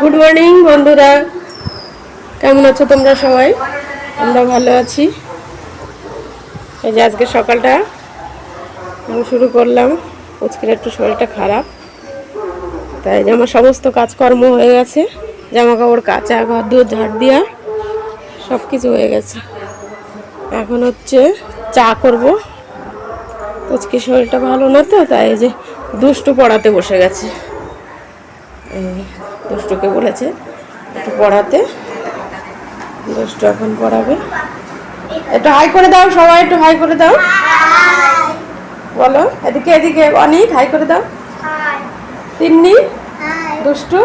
Good morning বন্ধুরা। কেমন আছো তোমরা সবাই? আমরা ভালো আছি। এই যে আজকে সকালটা আমি শুরু করলাম। আজকের একটু শরীরটা খারাপ। তাই যে আমার সমস্ত কাজকর্ম হয়ে গেছে। জামা কাপড় কাচা ঘর, দুধ ঝাড় দেওয়া সব কিছু হয়ে গেছে। এখন হচ্ছে চা করব। আজকে শরীরটা ভালো না তো, তাই যে দুষ্টু পড়াতে বসে গেছে। দুষ্টুকে বলেছে একটু পড়াতে। দুষ্টু এখন পড়াবে। একটু হাই করে দাও সবাই, একটু হাই করে দাও। বলো, এদিকে এদিকে অনেক হাই করে দাও। তিন্নি, দুষ্টু।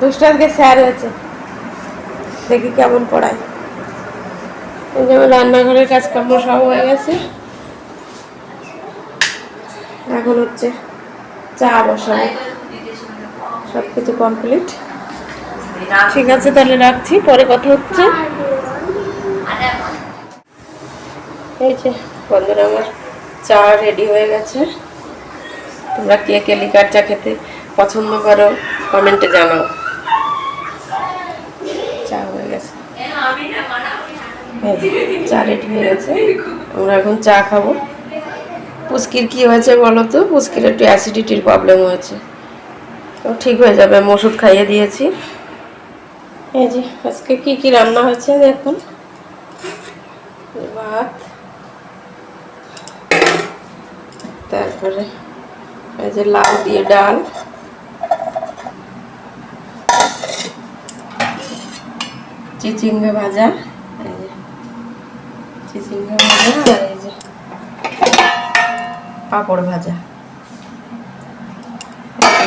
দুষ্টু আজকে স্যার হয়েছে। দেখি কেমন পড়ায়। যেমন রান্নাঘরের কাজকর্ম সব হয়ে গেছে। এখন হচ্ছে চা বসাবো। সব কিছু কমপ্লিট ঠিক আছে, তাহলে রাখছি, পরে কথা হচ্ছে। এই যে, বন্ধুরা, আমার চা রেডি হয়ে গেছে। তোমরা কে কে লিকার চা খেতে পছন্দ করো কমেন্টে জানাও। চা হয়ে গেছে। চা রেডি হয়ে গেছে। আমরা এখন চা খাব। পুচকির কি হয়েছে বলো তো? পুচকির একটু অ্যাসিডিটির প্রবলেম হয়েছে। তো ঠিক হয়ে যাবে, আমি ওষুধ খাইয়ে দিয়েছি। এই যে, আজকে কি কি রান্না হয়েছে দেখুন। ভাত, তারপরে এই যে লাউ দিয়ে ডাল। চিচিঙ্গা ভাজা চিচিঙ্গা ভাজা আর এই যে পাঁপড় ভাজা।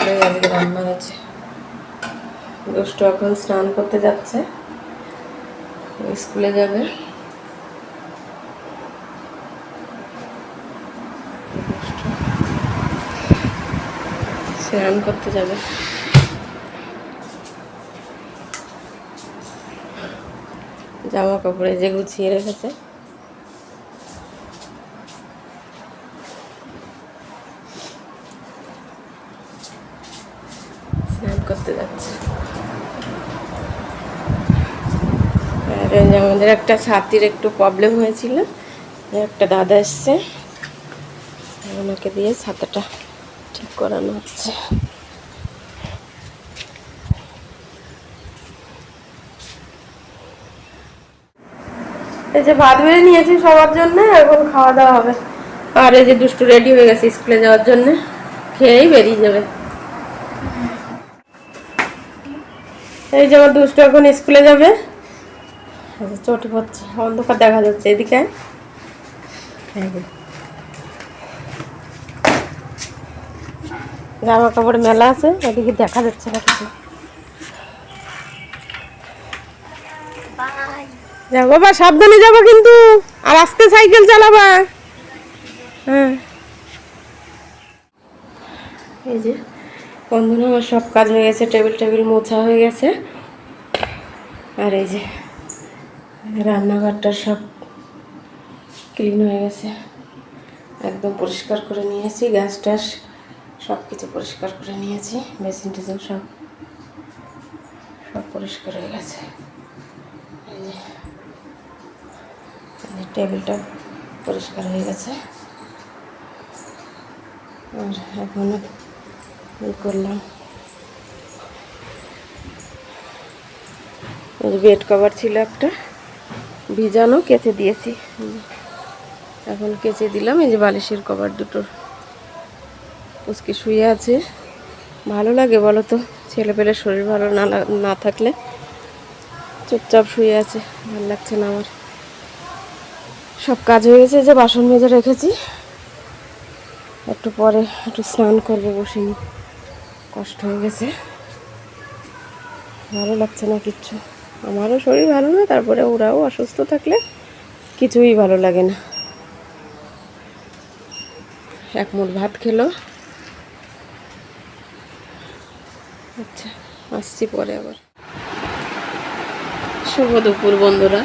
এগুলোই আজকে রান্না হয়েছে। দুষ্টু এখন স্নান করতে যাচ্ছে। স্কুলে যাবে। স্নান করতে যাবে। জামা কাপড়ে যে গুছিয়ে রেখেছে স্নান করতে যাচ্ছে আর এই যে আমাদের একটা ছাতির একটু প্রবলেম হয়েছিল। একটা দাদা এসছে। ওনাকে দিয়ে ছাতাটা ঠিক করানো হচ্ছে। এই যে ভাত বেড়ে নিয়েছি সবার জন্য, এখন খাওয়া দাওয়া হবে। আর এই যে দুষ্টু রেডি হয়ে গেছে স্কুলে যাওয়ার জন্য। খেয়েই বেরিয়ে যাবে। এই যে আমার দুষ্টু এখন স্কুলে যাবে। যে পড়ছে অন্ধকার দেখা যাচ্ছে এদিকে। জামা কাপড় মেলা আছে এদিকে দেখা যাচ্ছে না কিছু। যাও বাবা সাবধানে যাব কিন্তু আর আস্তে সাইকেল চালাবা। হ্যাঁ। এই যে বন্ধুরা আমার সব কাজ হয়ে গেছে টেবিল টেবিল মোছা হয়ে গেছে। আর এই যে রান্নাঘরটা সব ক্লিন হয়ে গেছে। একদম পরিষ্কার করে নিয়েছি গ্যাস ট্যাস সব কিছু পরিষ্কার করে নিয়েছি বেসিন টেসিন সব সব পরিষ্কার হয়ে গেছে। টেবিলটা পরিষ্কার হয়ে গেছে। আর এখন করলাম। বেড কভার ছিল একটা। ভিজানো, কেচে দিয়েছি। এখন কেচে দিলাম, এই যে বালিশের কভার দুটো পুচকে শুয়ে আছে। ভালো লাগে বলো তো ছেলে পেলে শরীর ভালো না না থাকলে। চুপচাপ শুয়ে আছে, ভালো লাগছে না আমার। সব কাজ হয়ে গেছে যে বাসন মেজে রেখেছি। একটু পরে একটু স্নান করব বসে নি কষ্ট হয়ে গেছে। ভালো লাগছে না কিচ্ছু। আমারও শরীর ভালো না, তারপরে ওরাও অসুস্থ থাকলে কিছুই ভালো লাগে না। এক মুঠ ভাত খেলো। আচ্ছা আসছি পরে আবার। শুভ দুপুর বন্ধুরা।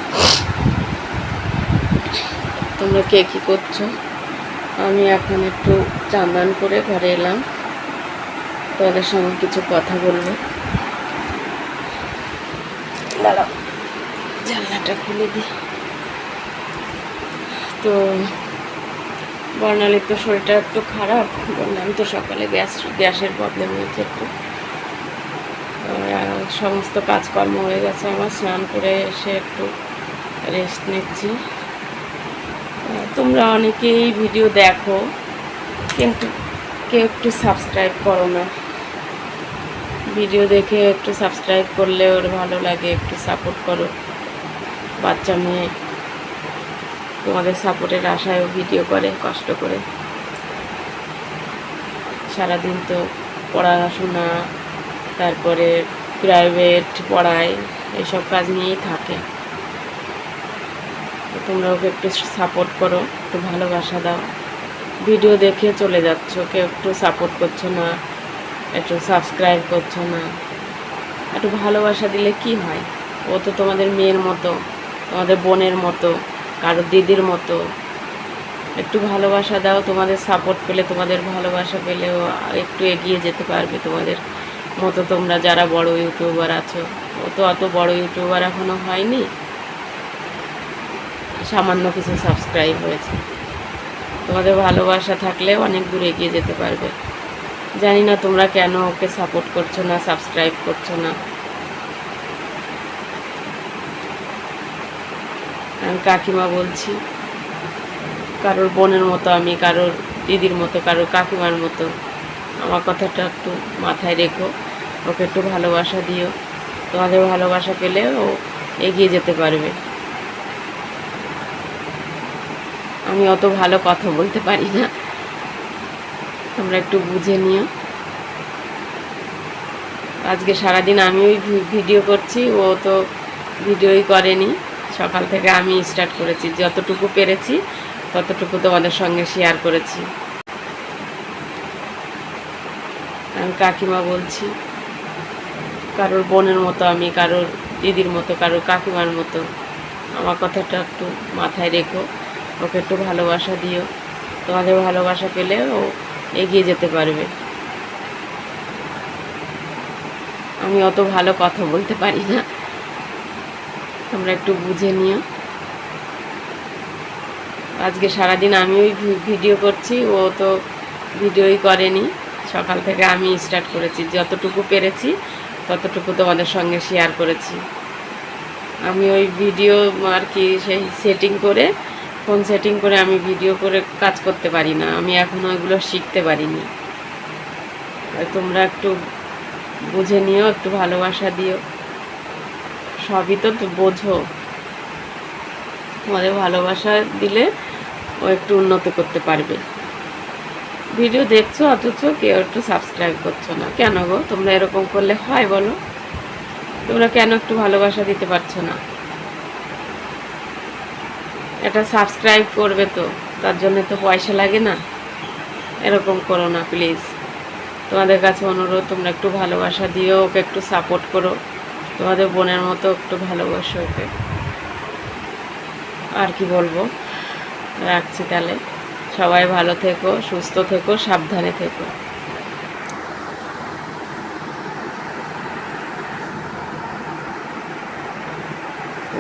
তোমরা কে কী করছ? আমি এখন একটু চান্দান করে ঘরে এলাম। তোমাদের সঙ্গে কিছু কথা বলব। দাঁড়াও। জানলাটা খুলে দিই। তো বর্ণালীর তো শরীরটা একটু খারাপ, বললাম তো সকালে গ্যাস, গ্যাসের প্রবলেম হয়েছে একটু। সমস্ত কাজকর্ম হয়ে গেছে আমার, স্নান করে এসে একটু রেস্ট নিচ্ছি। তোমরা অনেকেই ভিডিও দেখো, কিন্তু কেউ একটু সাবস্ক্রাইব করো না। ভিডিও দেখে একটু সাবস্ক্রাইব করলে ওর ভালো লাগে, একটু সাপোর্ট করো। বাচ্চা মেয়ে তোমাদের সাপোর্টের আশায়ও ভিডিও করে, কষ্ট করে। সারাদিন তো পড়াশোনা, তারপরে প্রাইভেট পড়ায়, এসব কাজ নিয়েই থাকে। তোমরা ওকে একটু সাপোর্ট করো, একটু ভালোবাসা দাও। ভিডিও দেখে চলে যাচ্ছ, কেউ একটু সাপোর্ট করছ না। একটু সাবস্ক্রাইব করছ না, একটু ভালোবাসা দিলে কি হয়? ও তো তোমাদের মেয়ের মতো, তোমাদের বোনের মতো কারও দিদির মতো। একটু ভালোবাসা দাও, তোমাদের সাপোর্ট পেলে, তোমাদের ভালোবাসা পেলেও একটু এগিয়ে যেতে পারবে তোমাদের মতো তোমরা যারা বড় ইউটিউবার আছো। ও তো অত বড় ইউটিউবার এখনও হয়নি। সামান্য কিছু সাবস্ক্রাইব হয়েছে। তোমাদের ভালোবাসা থাকলে অনেক দূর এগিয়ে যেতে পারবে। জানি না তোমরা কেন ওকে সাপোর্ট করছ না সাবস্ক্রাইব করছ না। আমি কাকিমা বলছি, কারোর বোনের মতো আমি, কারোর দিদির মতো, কারোর কাকিমার মতো। আমার কথাটা একটু মাথায় রেখো, ওকে একটু ভালোবাসা দিও। তোমাদের ভালোবাসা পেলে ও এগিয়ে যেতে পারবে। আমি অত ভালো কথা বলতে পারি না। তোমরা একটু বুঝে নিও। আজকে সারাদিন আমি ওই ভি- ভিডিও করছি, ও তো ভিডিওই করেনি। সকাল থেকে আমি স্টার্ট করেছি, যতটুকু পেরেছি, ততটুকু তোমাদের সঙ্গে শেয়ার করেছি। আমি কাকিমা বলছি, কারোর বোনের মতো আমি, কারোর দিদির মতো, কারোর কাকিমার মতো, আমার কথাটা একটু মাথায় রেখো। ওকে একটু ভালোবাসা দিও। তোমাদের ভালোবাসা পেলে ও এগিয়ে যেতে পারবে। আমি অত ভালো কথা বলতে পারি না। তোমরা একটু বুঝে নিও। আজকে সারাদিন আমি ওই ভি- ভিডিও করছি, ও তো ভিডিওই করেনি। সকাল থেকে আমি স্টার্ট করেছি, যতটুকু পেরেছি, ততটুকু তোমাদের সঙ্গে শেয়ার করেছি। আমি ওই ভিডিও আর কি সেই সেটিং করে ফোন সেটিং করে আমি ভিডিও করে কাজ করতে পারি না। আমি এখনও ওইগুলো শিখতে পারিনি। তোমরা একটু বুঝে নিও, একটু ভালোবাসা দিও। সবই তো বোঝো। তোমাদের ভালোবাসা দিলে ও একটু উন্নতি করতে পারবে। ভিডিও দেখছ, অথচ কেউ একটু সাবস্ক্রাইব করছ না। কেন গো? তোমরা এরকম করলে হয় বলো। তোমরা কেন একটু ভালোবাসা দিতে পারছ না? এটা সাবস্ক্রাইব করবে তো, তার জন্য তো পয়সা লাগে না। এরকম করো না প্লিজ তোমাদের কাছে অনুরোধ, তোমরা একটু ভালোবাসা দিও, ওকে একটু সাপোর্ট করো। তোমাদের বোনের মতো একটু ভালোবাসো ওকে। আর কি বলব? রাখছি তাহলে। সবাই ভালো থেকো, সুস্থ থেকো, সাবধানে থেকো।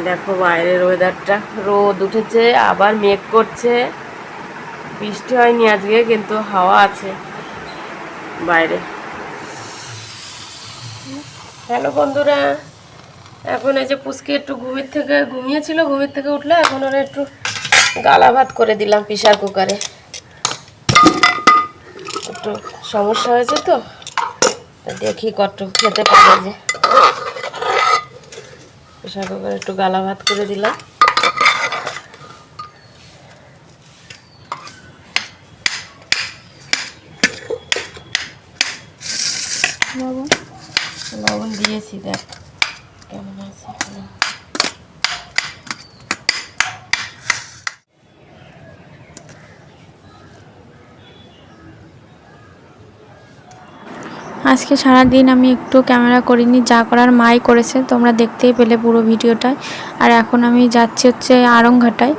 দেখো বাইরের ওয়েদারটা রোদ উঠেছে, আবার মেঘ করছে। বৃষ্টি হয়নি আজকে, কিন্তু হাওয়া আছে বাইরে। হ্যালো বন্ধুরা, এখন এই যে পুচকি একটু ঘুমের থেকে ঘুমিয়েছিল, ঘুমের থেকে উঠল এখন ওরা একটু গালা ভাত করে দিলাম প্রেশার কুকারে। একটু সমস্যা হয়েছে তো, দেখি কত খেতে পারে যে। প্রেশার কুকারে একটু গালা ভাত করে দিলাম। লবণ দিয়েছি দেখ কেমন আছে আজকে সারা দিন আমি একটু ক্যামেরা করিনি, যা করার মাই করেছে, তোমরা দেখতেই পেলে পুরো ভিডিওটায়। আর এখন আমি যাচ্ছি হচ্ছে আরংঘাটায়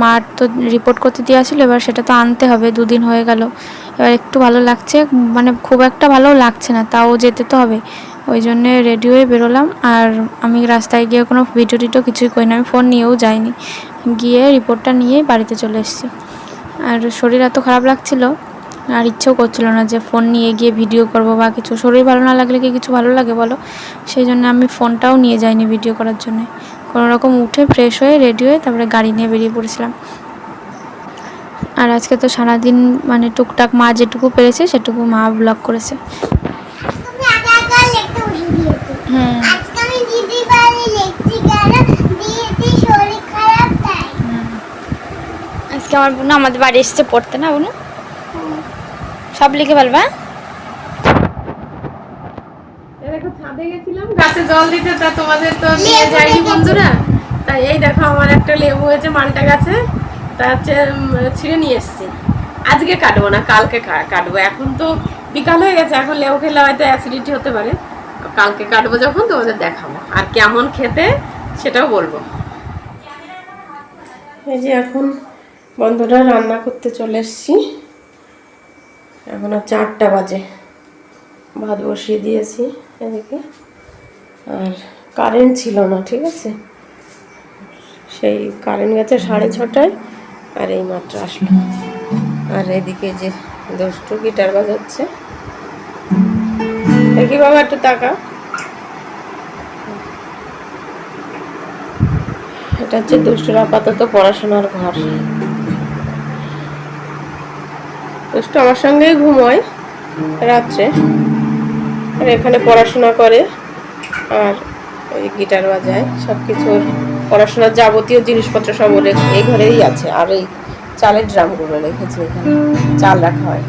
মার তো রিপোর্ট করতে দেওয়া ছিল এবার সেটা তো আনতে হবে, দুদিন হয়ে গেল। এবার একটু ভালো লাগছে মানে খুব একটা ভালো লাগছে না, তাও যেতে তো হবে। ওই জন্যে রেডি হয়ে বেরোলাম, আর আমি রাস্তায় গিয়ে কোনো ভিডিও টিডিও কিছুই করি না আমি ফোন নিয়েও যাইনি। গিয়ে রিপোর্টটা নিয়েই বাড়িতে চলে এসেছি। আর শরীর এত খারাপ লাগছিল আর ইচ্ছেও করছিল না যে ফোন নিয়ে গিয়ে ভিডিও করব বা কিছু। শরীর ভালো না লাগলে কি কিছু ভালো লাগে বলো? সেই জন্য আমি ফোনটাও নিয়ে যাইনি ভিডিও করার জন্য। কোনো রকম উঠে ফ্রেশ হয়ে রেডি হয়ে তারপরে গাড়ি নিয়ে বেরিয়ে পড়েছিলাম। আর আজকে তো সারাদিন মানে টুকটাক মা যেটুকু পেরেছে সেটুকু মা ব্লগ করেছে। হুম। আজকে আমার বোন আমাদের বাড়ি এসেছে পড়তে না বোন? সব লিখে ফেলবা। ছাদে গেছিলাম গাছে জল দিতে তা তোমাদের তো নিয়ে যাইনি বন্ধুরা। তাই এই দেখো আমার একটা লেবু হয়েছে মালটা গাছে তা হচ্ছে ছিঁড়ে নিয়ে এসেছি। আজকে কাটবো না কালকে কাটবো। এখন তো বিকাল হয়ে গেছে এখন লেবু খেলে হয়তো অ্যাসিডিটি হতে পারে। কালকে কাটবো যখন তোমাদের দেখাবো। আর কেমন খেতে সেটাও বলব। এই যে এখন বন্ধুরা রান্না করতে চলে এসেছি। এখন আর চারটা বাজে। ভাত বসিয়ে দিয়েছি এদিকে। আর কারেন্ট ছিল না, ঠিক আছে? সেই কারেন্ট গেছে সাড়ে ছটায়, আর এই মাত্র আসলো। আর এদিকে যে দুষ্টু গিটার বাজাচ্ছে। দেখি বাবা, একটু তাকা। এটা হচ্ছে দুষ্টুর আপাতত পড়াশোনার ঘর। দুষ্টু আমার সঙ্গেই ঘুমোয় রাত্রে। আর এখানে পড়াশোনা করে, আর ওই গিটার বাজায় সব কিছুর পড়াশোনার যাবতীয় জিনিসপত্র সব ওর এই ঘরেই আছে, আর এই চালের ড্রামগুলো রেখেছে এখানে, চাল রাখা হয়।